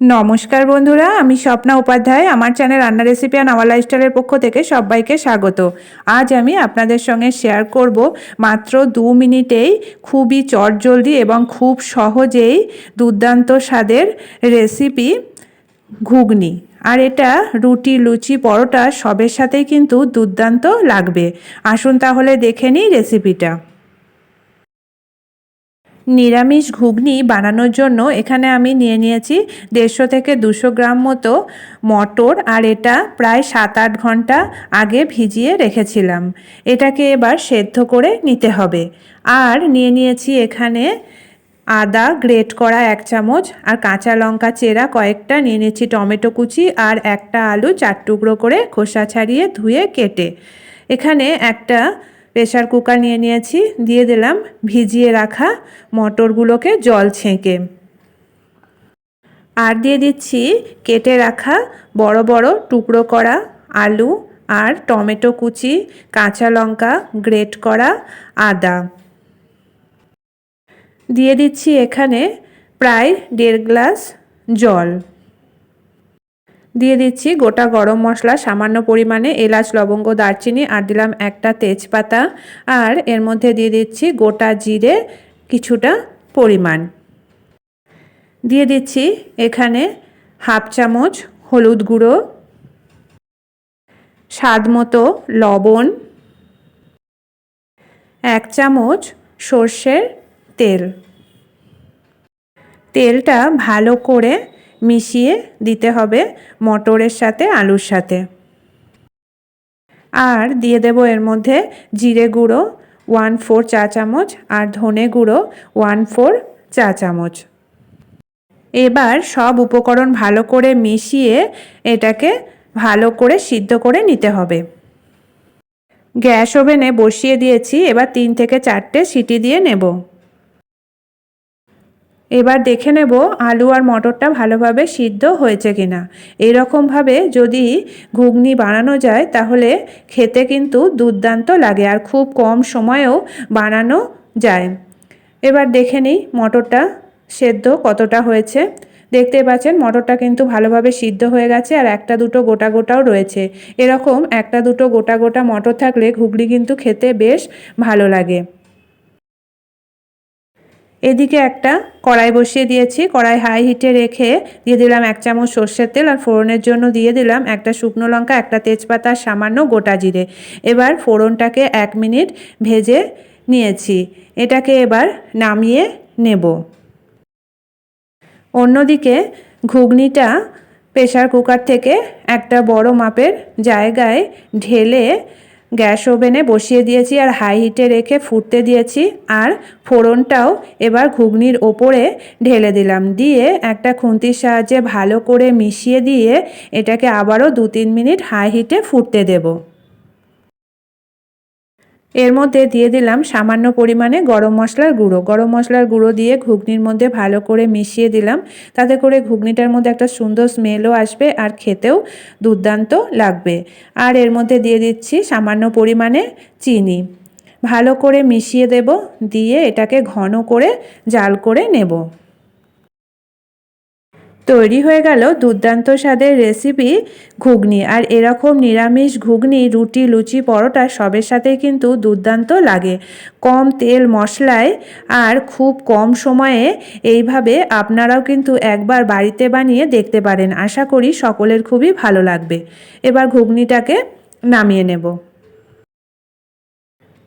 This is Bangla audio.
নমস্কার বন্ধুরা, আমি স্বপ্না উপাধ্যায়। আমার চ্যানেল রান্না রেসিপি আর আমার লাইফস্টাইলের পক্ষ থেকে সবাইকে স্বাগত। আজ আমি আপনাদের সঙ্গে শেয়ার করব মাত্র দু মিনিটেই খুবই চটজলদি এবং খুব সহজেই দুর্দান্ত স্বাদের রেসিপি ঘুগনি। আর এটা রুটি, লুচি, পরোটা সবের সাথেই কিন্তু দুর্দান্ত লাগবে। আসুন তাহলে দেখে নিই রেসিপিটা। নিরামিষ ঘুগনি বানানোর জন্য এখানে আমি নিয়ে নিয়েছি দেড়শো থেকে দুশো গ্রাম মতো মটর, আর এটা প্রায় সাত আট ঘণ্টা আগে ভিজিয়ে রেখেছিলাম। এটাকে এবার সেদ্ধ করে নিতে হবে। আর নিয়ে নিয়েছি এখানে আদা গ্রেট করা এক চামচ, আর কাঁচা লঙ্কা চেরা কয়েকটা, নিয়ে নিয়েছি টমেটো কুচি, আর একটা আলু চার টুকরো করে খোসা ছাড়িয়ে ধুয়ে কেটে। এখানে একটা প্রেশার কুকার নিয়ে নিয়েছি, দিয়ে দিলাম, ভিজিয়ে রাখা মটরগুলোকে জল ছেঁকে। আর দিয়ে দিচ্ছি কেটে রাখা বড় বড় টুকরো করা আলু আর টমেটো কুচি, কাঁচা লঙ্কা গ্রেট করা আদা। দিয়ে দিচ্ছি এখানে প্রায় দেড় গ্লাস জল। দিয়ে দিচ্ছি গোটা গরম মশলা, সামান্য পরিমাণে এলাচ, লবঙ্গ, দারচিনি আর দিলাম একটা তেজপাতা। আর এর মধ্যে দিয়ে দিচ্ছি গোটা জিরে কিছুটা পরিমাণ। দিয়ে দিচ্ছি এখানে হাফ চামচ হলুদ গুঁড়ো, স্বাদ মতো লবণ, এক চামচ সর্ষের তেল। তেলটা ভালো করে মিশিয়ে দিতে হবে মটরের সাথে, আলুর সাথে। আর দিয়ে দেব এর মধ্যে জিরে গুঁড়ো, ওয়ান ফোর চা চামচ, আর ধনে গুঁড়ো, ওয়ান ফোর চা চামচ। এবার সব উপকরণ ভালো করে মিশিয়ে এটাকে ভালো করে সিদ্ধ করে নিতে হবে। গ্যাস ওভেনে বসিয়ে দিয়েছি, এবার তিন থেকে চারটে সিটি দিয়ে নেব। এবার দেখে নেব আলু আর মটরটা ভালোভাবে সিদ্ধ হয়েছে কিনা। এরকমভাবে যদি ঘুগনি বানানো যায়, তাহলে খেতে কিন্তু দুর্দান্ত লাগে আর খুব কম সময়েও বানানো যায়। এবার দেখে নিই মটরটা সেদ্ধ কতটা হয়েছে। দেখতে পাচ্ছেন মটরটা কিন্তু ভালোভাবে সিদ্ধ হয়ে গেছে আর একটা দুটো গোটা গোটাও রয়েছে। এরকম একটা দুটো গোটা গোটা মটর থাকলে ঘুগনি কিন্তু খেতে বেশ ভালো লাগে। এদিকে একটা কড়াই বসিয়ে দিয়েছি। কড়াই হাই হিটে রেখে দিয়ে দিলাম এক চামচ সর্ষের তেল আর ফোড়নের জন্য দিয়ে দিলাম একটা শুকনো লঙ্কা, একটা তেজপাতা, সামান্য গোটা জিরে। এবার ফোড়নটাকে এক মিনিট ভেজে নিয়েছি। এটাকে এবার নামিয়ে নেব। অন্যদিকে ঘুগনিটা প্রেশার কুকার থেকে একটা বড় মাপের জায়গায় ঢেলে গ্যাস ওভেনে বসিয়ে দিয়েছি আর হাই হিটে রেখে ফুটতে দিয়েছি আর ফোড়নটাও এবার ঘুগনির ওপরে ঢেলে দিলাম। দিয়ে একটা খুন্তির সাহায্যে ভালো করে মিশিয়ে দিয়ে এটাকে আবারও দু তিন মিনিট হাই হিটে ফুটতে দেবো। এর মধ্যে দিয়ে দিলাম সামান্য পরিমাণে গরম মশলার গুঁড়ো। গরম মশলার গুঁড়ো দিয়ে ঘুগনির মধ্যে ভালো করে মিশিয়ে দিলাম। তাতে করে ঘুগনিটার মধ্যে একটা সুন্দর স্মেলও আসবে আর খেতেও দুর্দান্ত লাগবে। আর এর মধ্যে দিয়ে দিচ্ছি সামান্য পরিমাণে চিনি। ভালো করে মিশিয়ে দেব, দিয়ে এটাকে ঘন করে জাল করে নেব। তৈরি হয়ে গেল দুর্দান্ত স্বাদের রেসিপি ঘুগনি। আর এরকম নিরামিষ ঘুগনি, রুটি, লুচি, পরোটা সবের সাথেই কিন্তু দুর্দান্ত লাগে। কম তেল মশলায় আর খুব কম সময়ে এইভাবে আপনারাও কিন্তু একবার বাড়িতে বানিয়ে দেখতে পারেন। আশা করি সকলের খুবই ভালো লাগবে। এবার ঘুগনিটাকে নামিয়ে নেব।